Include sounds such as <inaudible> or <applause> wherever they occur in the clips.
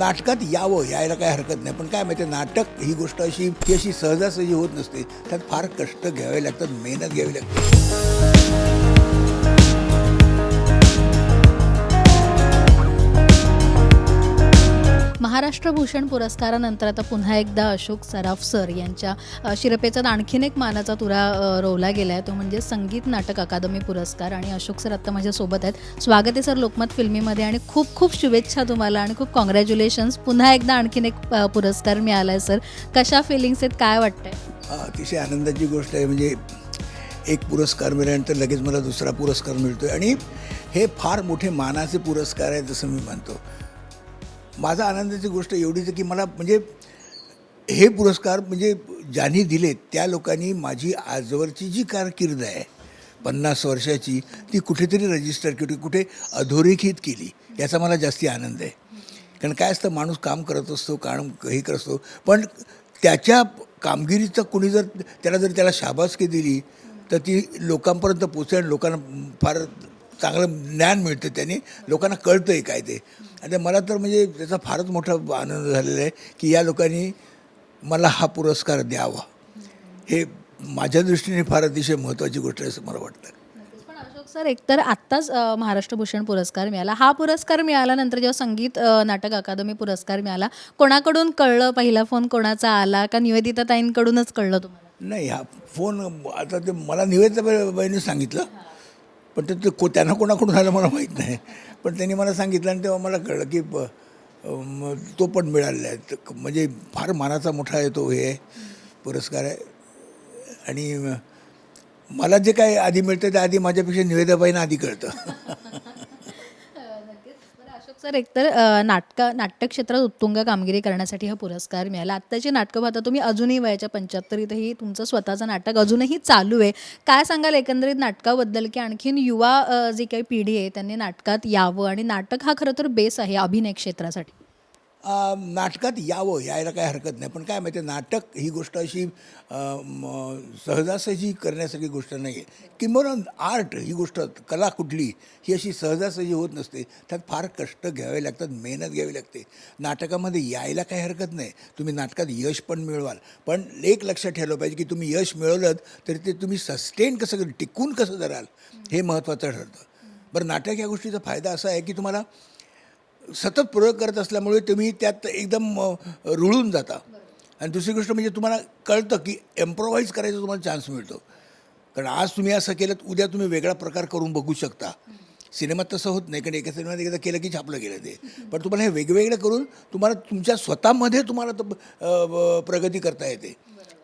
नाटकात यावं यायला काय हरकत नाही. पण काय माहिती नाटक ही गोष्ट अशी ती अशी सहजासहजी होत नसते. त्यात फार कष्ट घ्यावे लागतात मेहनत घ्यावी लागते. महाराष्ट्र भूषण पुरस्कारानंतर आता पुन्हा एकदा अशोक सराफ सर यांच्या शिरपेचा शिरपेचात आणखीन एक मानाचा तुरा रोवला गेला आहे तो म्हणजे संगीत नाटक अकादमी पुरस्कार. आणि अशोक सर आत्ता माझ्यासोबत आहेत. स्वागत आहे सर लोकमत फिल्मीमध्ये आणि खूप खूप शुभेच्छा तुम्हाला आणि खूप कॉंग्रॅच्युलेशन्स पुन्हा एकदा आणखीन एक पुरस्कार मिळाला आहे सर. कशा फिलिंग्स आहेत? काय वाटतंय? अतिशय आनंदाची गोष्ट आहे. म्हणजे एक पुरस्कार मिळाल्यानंतर लगेच मला दुसरा पुरस्कार मिळतो आहे आणि हे फार मोठे मानाचे पुरस्कार आहेत जसं मी मानतो माझा आनंदाची गोष्ट एवढीच की मला म्हणजे हे पुरस्कार म्हणजे ज्यांनी दिले त्या लोकांनी माझी आजवरची जी कारकीर्द आहे पन्नास वर्षाची ती कुठेतरी रजिस्टर केली कुठे अधोरेखित केली याचा मला जास्ती आनंद आहे. कारण काय असतं माणूस काम करत असतो काम हे करत असतो पण त्याच्या कामगिरीचं कुणी जर त्याला जर त्याला शाबासकी दिली तर ती लोकांपर्यंत पोचेल आणि लोकांना फार चांगलं ज्ञान मिळतं त्याने. लोकांना कळतं आहे काय ते. आणि मला तर म्हणजे त्याचा फारच मोठा आनंद झालेला आहे की या लोकांनी मला हा पुरस्कार द्यावा. हे माझ्या दृष्टीने फार अतिशय महत्त्वाची गोष्ट आहे असं मला वाटतं. पण अशोक सर एकतर आत्ताच महाराष्ट्र भूषण पुरस्कार मिळाला. हा पुरस्कार मिळाल्यानंतर जेव्हा संगीत नाटक अकादमी पुरस्कार मिळाला कोणाकडून कळलं? पहिला फोन कोणाचा आला? का निवेदिता ताईंकडूनच कळलं तुम्हाला? नाही हा फोन आता ते मला निवेदिता बाईने सांगितलं. पण ते ते को त्यांना कोणाकडून आलं मला माहीत नाही. पण त्यांनी मला सांगितलं आणि तेव्हा मला कळलं की ब- तो पण मिळालेला आहे. म्हणजे फार मानाचा मोठा आहे तो हे पुरस्कार आहे. आणि मला जे काय आधी मिळतं ते आधी माझ्यापेक्षा निवेदाबाईंना आधी कळतं. <laughs> सर एकतर नाटका नाटक नाट्य क्षेत्रात उत्तुंग कामगिरी करण्यासाठी हा पुरस्कार मिळाला. आत्ताची नाटकं पाहता तुम्ही अजूनही वयाच्या पंच्याहत्तरीतही तुमचं स्वतःचं नाटक अजूनही चालू आहे. काय सांगाल एकंदरीत नाटकाबद्दल? की आणखीन युवा जी काही पिढी आहे त्यांनी नाटकात यावं आणि नाटक हा खरं तर बेस आहे अभिनय क्षेत्रासाठी. नाटकात यावं यायला काय हरकत नाही. पण काय माहिती नाटक ही गोष्ट अशी सहजासहजी करण्यासारखी गोष्ट नाही आहे किंबहुना आर्ट ही गोष्ट कला कुठली ही अशी सहजासहजी होत नसते. त्यात फार कष्ट घ्यावे लागतात मेहनत घ्यावी लागते. नाटकामध्ये यायला काही हरकत नाही. तुम्ही नाटकात यश पण मिळवाल. पण एक लक्षात ठेवलं पाहिजे की तुम्ही यश मिळवलं तरी ते तुम्ही सस्टेन कसं कर- टिकून कसं धराल हे महत्त्वाचं ठरतं. बरं नाटक या गोष्टीचा फायदा असा आहे की तुम्हाला सतत प्रयोग करत असल्यामुळे तुम्ही त्यात एकदम रुळून जाता. आणि दुसरी गोष्ट म्हणजे तुम्हाला कळतं की एम्प्रोवाईज करायचा तुम्हाला चान्स मिळतो. कारण आज तुम्ही असं केलं उद्या तुम्ही वेगळा प्रकार करून बघू शकता. सिनेमात तसं होत नाही कारण एका सिनेमात एकदा केलं की छापलं गेलं ते. पण तुम्हाला हे वेगवेगळं करून तुम्हाला तुमच्या स्वतःमध्ये तुम्हाला तर प्रगती करता येते.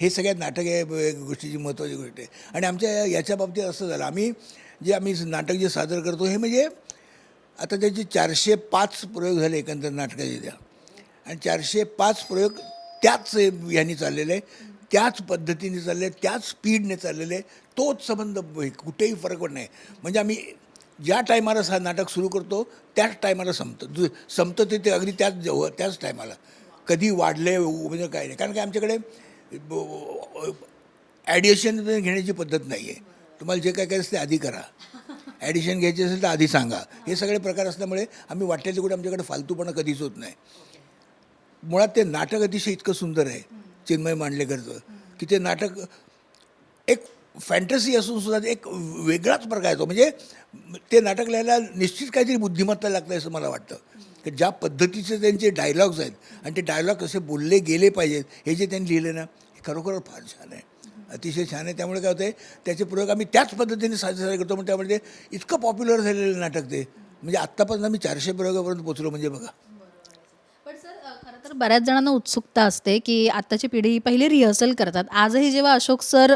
हे सगळ्यात नाटक आहे गोष्टीची महत्त्वाची गोष्ट आहे. आणि आमच्या याच्या बाबतीत असं झालं. आम्ही जे आम्ही नाटक जे सादर करतो हे म्हणजे आता त्याचे चारशे पाच प्रयोग झाले एकंदर नाटकाचे त्या. आणि चारशे पाच प्रयोग त्याच ह्यानी चाललेले आहे त्याच पद्धतीने चालले आहे, त्याच स्पीडने चाललेले आहे. तोच संबंध कुठेही फरक पड नाही. म्हणजे आम्ही ज्या टायमाला हा नाटक सुरू करतो त्याच टायमाला संपतं. दु संपतं ते ते अगदी त्याच जवळ त्याच टायमाला. कधी वाढले म्हणजे काय नाही. कारण की आमच्याकडे ॲडिएशन घेण्याची पद्धत नाही आहे तुम्हाला जे काय करायचं ते आधी करा. ॲडिशन घ्यायची असेल तर आधी सांगा. हे सगळे प्रकार असल्यामुळे आम्ही वाटले तिकडे आमच्याकडे फालतूपणा कधीच होत नाही. मुळात ते नाटक अतिशय इतकं सुंदर आहे चिन्मय मांडलेकरचं की ते नाटक एक फॅन्टसी असून सुद्धा एक वेगळाच प्रकार येतो म्हणजे ते नाटक लिहायला निश्चित काहीतरी बुद्धिमत्ता लागतं असं मला वाटतं. की ज्या पद्धतीचे त्यांचे डायलॉग्स आहेत आणि ते डायलॉग कसे बोलले गेले पाहिजेत हे जे त्यांनी लिहिले ना हे खरोखर फार छान आहे. अतिशय छान आहे. त्यामुळे काय होतं त्याचे प्रयोग आम्ही त्याच पद्धतीने साजरे साजरे करतो. मग त्यामुळे ते इतकं पॉप्युलर झालेलं नाटक ते. म्हणजे आत्तापासून आम्ही चारशे प्रयोगापर्यंत पोचलो म्हणजे बघा. खरं तर बऱ्याच जणांना उत्सुकता असते की आत्ताची पिढी पहिले रिहर्सल करतात. आजही जेव्हा अशोक सर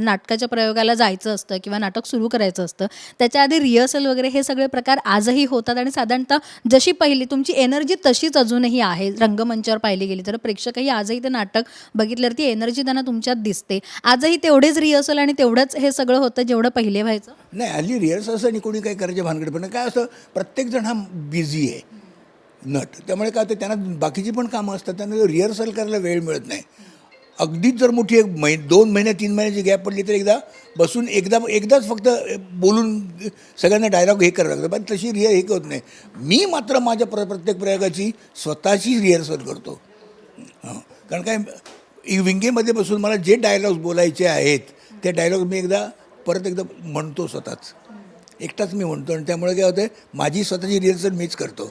नाटकाच्या प्रयोगाला जायचं असतं किंवा नाटक सुरू करायचं असतं त्याच्या आधी रिहर्सल वगैरे हे सगळे प्रकार आजही होतात आणि साधारणतः जशी पहिली तुमची एनर्जी तशीच अजूनही आहे. रंगमंचावर पाहिली गेली तर प्रेक्षकही आजही ते नाटक बघितल्यावर ती एनर्जी त्यांना तुमच्यात दिसते. आजही तेवढेच रिहर्सल आणि तेवढंच हे सगळं होतं जेवढं पहिले व्हायचं? नाही हल्ली रिहर्सल असं आणि कोणी काही करायचं भानगड पण काय असं प्रत्येकजण हा बिझी आहे. नट. त्यामुळे काय होतं त्यांना बाकीची पण कामं असतात त्यांना रिहर्सल करायला वेळ मिळत नाही. अगदीच जर मोठी एक महि दोन महिने तीन महिन्याची गॅप पडली तर एकदा बसून एकदा एकदाच फक्त बोलून सगळ्यांना डायलॉग हे करावं लागतं. पण तशी रिहर हे होत नाही. मी मात्र माझ्या प्र प्रत्येक प्रयोगाची स्वतःची रिहर्सल करतो. कारण काय इ- विंगेमध्ये बसून मला जे डायलॉग्स बोलायचे आहेत ते डायलॉग मी एकदा परत एकदा म्हणतो स्वतःच. एकटाच मी म्हणतो. आणि त्यामुळे काय होतं माझी स्वतःची रिहर्सल मीच करतो.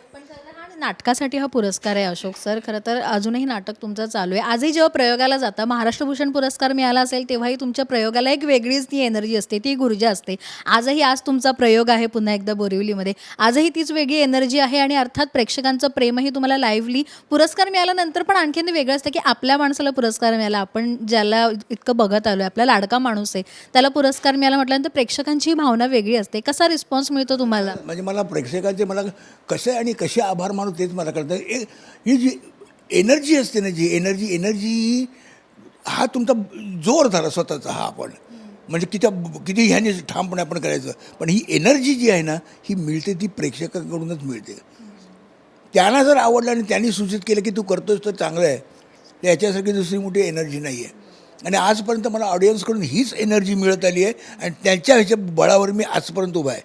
नाटकासाठी हा पुरस्कार आहे अशोक सर. खरं तर अजूनही नाटक तुमचं चालू आहे. आजही जेव्हा प्रयोगाला जाता महाराष्ट्र भूषण पुरस्कार मिळाला असेल तेव्हाही तुमच्या प्रयोगाला एक वेगळीच ती एनर्जी असते ती ऊर्जा असते. आजही आज तुमचा प्रयोग आहे पुन्हा एकदा बोरिवलीमध्ये. आजही तीच वेगळी एनर्जी आहे आणि अर्थात प्रेक्षकांचं प्रेमही तुम्हाला लाईव्हली पुरस्कार मिळाल्यानंतर पण आणखीन वेगळं असतं की आपल्या माणसाला पुरस्कार मिळाला. आपण ज्याला इतकं बघत आलो आहे आपला लाडका माणूस आहे त्याला पुरस्कार मिळाला म्हटल्यानंतर प्रेक्षकांची भावना वेगळी असते. कसा रिस्पॉन्स मिळतो तुम्हाला? म्हणजे मला प्रेक्षकांचे मला कसे आणि कसे आभार मानू तेच मला कळतं. ए- ही जी एनर्जी असते ना जी एनर्जी एनर्जी हा तुमचा जोर झाला स्वतःचा हा आपण. म्हणजे किती किती ह्याने ठामपणे आपण करायचं. पण ही एनर्जी जी आहे ना ही मिळते ती प्रेक्षकांकडूनच मिळते. त्यांना जर आवडलं आणि त्यांनी सूचित केलं की तू करतोस तर चांगलं आहे. तर याच्यासारखी दुसरी मोठी एनर्जी नाही आहे आणि आजपर्यंत मला ऑडियन्सकडून हीच एनर्जी मिळत आली आहे आणि त्यांच्या ह्याच्या बळावर मी आजपर्यंत उभा आहे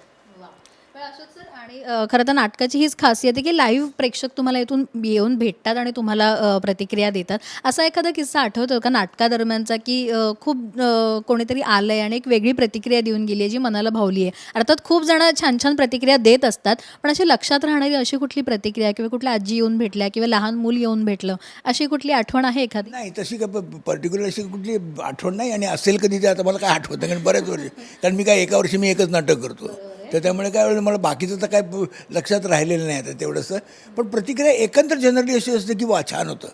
पण अशोक सर आणि अ, खरं तर नाटकाची हीच खासियत आहे की लाईव्ह प्रेक्षक तुम्हाला इथून येऊन भेटतात आणि तुम्हाला प्रतिक्रिया देतात. असा एखादा किस्सा आठवतो का नाटकादरम्यानचा की खूप कोणीतरी आलं आहे आणि एक वेगळी प्रतिक्रिया देऊन गेली आहे जी मनाला भावली आहे? अर्थात खूप जण छान छान प्रतिक्रिया देत असतात पण अशी लक्षात राहणारी अशी कुठली प्रतिक्रिया किंवा कुठल्या आजी येऊन भेटल्या किंवा लहान मूल येऊन भेटलं अशी कुठली आठवण आहे एखादी? नाही तशी काय पर्टिक्युलर अशी कुठली आठवण नाही आणि असेल कधी ते आता मला काय आठवत नाही कारण बऱ्याच वर्षी कारण मी काय एका वर्षी मी एकच नाटक करतो. तर त्यामुळे काय होईल मला बाकीचं तर काय लक्षात राहिलेलं नाही आता तेवढंसं. पण प्रतिक्रिया एकंदर जनरली अशी असते की वा छान होतं.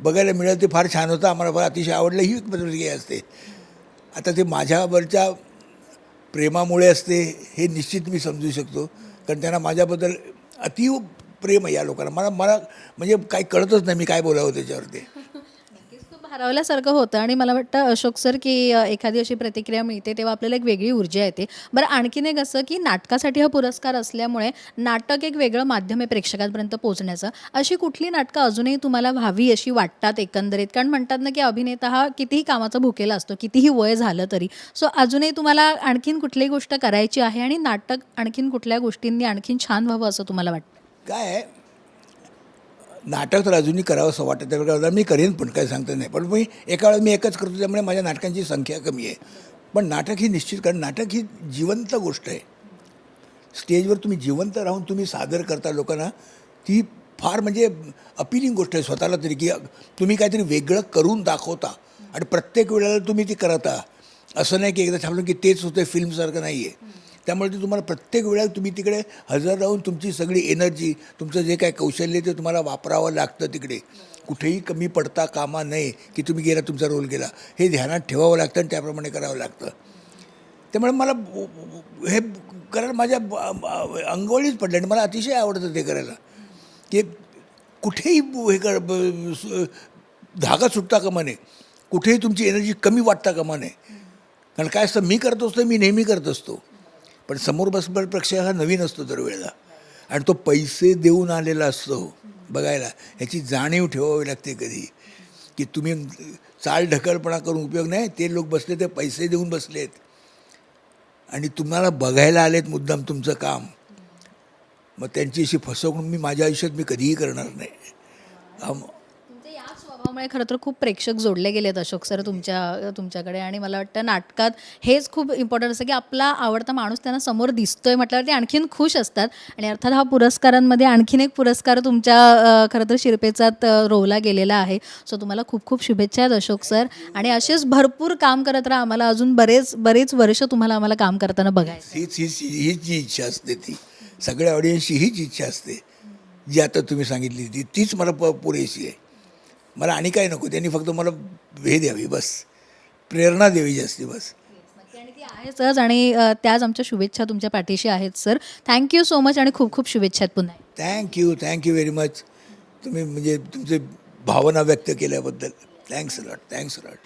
बघायला मिळालं ते फार छान होतं आम्हाला फार अतिशय आवडलं ही प्रतिक्रिया असते. आता ते माझ्यावरच्या प्रेमामुळे असते हे निश्चित मी समजू शकतो. कारण त्यांना माझ्याबद्दल अतीव प्रेम आहे या लोकांना. मला मला म्हणजे काही कळतच नाही मी काय बोलावं त्याच्यावरती. ते हरवल्यासारखं होतं आणि मला वाटतं अशोक सर की एखादी अशी प्रतिक्रिया मिळते तेव्हा आपल्याला एक वेगळी ऊर्जा येते. बरं आणखीन एक असं की नाटकासाठी हा पुरस्कार असल्यामुळे नाटक एक वेगळं माध्यम आहे प्रेक्षकांपर्यंत पोहोचण्याचं. अशी कुठली नाटकं अजूनही तुम्हाला व्हावी अशी वाटतात एकंदरीत? कारण म्हणतात ना की अभिनेता हा कितीही कामाचा भुकेला असतो कितीही वय झालं तरी. सो अजूनही तुम्हाला आणखीन कुठलीही गोष्ट करायची आहे आणि नाटक आणखीन कुठल्या गोष्टींनी आणखीन छान व्हावं असं तुम्हाला वाटतं? काय आहे? नाटक तर अजूनही करावं असं वाटतं. त्यावेळेला मी करेन पण काय सांगता नाही. पण मी एका वेळेला मी एकच करतो त्यामुळे माझ्या नाटकांची संख्या कमी आहे. पण नाटक ही निश्चित कारण नाटक ही जिवंत गोष्ट आहे. स्टेजवर तुम्ही जिवंत राहून तुम्ही सादर करता लोकांना ती फार म्हणजे अपिलिंग गोष्ट आहे स्वतःला तरी की तुम्ही काहीतरी वेगळं करून दाखवता आणि प्रत्येक वेळेला तुम्ही ती करता. असं नाही की एकदा छापलं की तेच होतं फिल्मसारखं नाही आहे त्यामुळे ते तुम्हाला प्रत्येक वेळा तुम्ही तिकडे हजर राहून तुमची सगळी एनर्जी तुमचं जे काय कौशल्य ते तुम्हाला वापरावं लागतं तिकडे. कुठेही कमी पडता कामा नये की तुम्ही गेला तुमचा रोल गेला. हे ध्यानात ठेवावं लागतं आणि त्याप्रमाणे करावं लागतं. त्यामुळे मला हे करायला माझ्या अंगवळीच पडलं आणि मला अतिशय आवडतं ते करायला. की कुठेही हे कर ब- धागा सुटता कामा नये. कुठेही तुमची एनर्जी कमी वाटता कामा नये. कारण काय असतं मी करत असतो मी नेहमी करत असतो. पण समोर बसपर प्रेक्षक हा नवीन असतो दरवेळेला. आणि तो पैसे देऊन आलेला असतो बघायला. ह्याची जाणीव ठेवावी लागते कधी. की तुम्ही चाल ढकलपणा करून उपयोग नाही ते लोक बसले ते पैसे देऊन बसलेत. आणि तुम्हाला बघायला आलेत मुद्दाम तुमचं काम. मग त्यांची अशी फसवणूक मी माझ्या आयुष्यात मी कधीही करणार नाही. स्वभावामुळे खरं तर खूप प्रेक्षक जोडले गेलेत अशोक सर तुमच्या तुमच्याकडे. आणि मला वाटतं नाटकात हेच खूप इम्पॉर्टंट असतं की आपला आवडता माणूस त्यांना समोर दिसतोय म्हटल्यावर ते आणखीन खुश असतात. आणि अर्थात हा पुरस्कारांमध्ये आणखीन एक पुरस्कार तुमच्या खरं तर शिरपेचात रोवला गेलेला आहे. सो तुम्हाला खूप खूप शुभेच्छा आहेत अशोक सर. आणि असेच भरपूर काम करत राहा. आम्हाला अजून बरेच बरेच वर्ष तुम्हाला आम्हाला काम करताना बघायचं हीच हीच हीच जी इच्छा असते ती. सगळ्या ऑडियन्सची हीच इच्छा असते. जी आता तुम्ही सांगितली ती तीच मला प पुरेशी आहे. मला आणि काय नको त्यांनी फक्त मला हे द्यावी बस. प्रेरणा द्यावी जास्ती बस. आहेच आणि त्याच आमच्या शुभेच्छा तुमच्या पाठीशी आहेत सर. थँक्यू सो मच आणि खूप खूप शुभेच्छा पुन्हा. थँक्यू थँक्यू व्हेरी मच तुम्ही म्हणजे तुमचे भावना व्यक्त केल्याबद्दल. Thanks lot thanks lot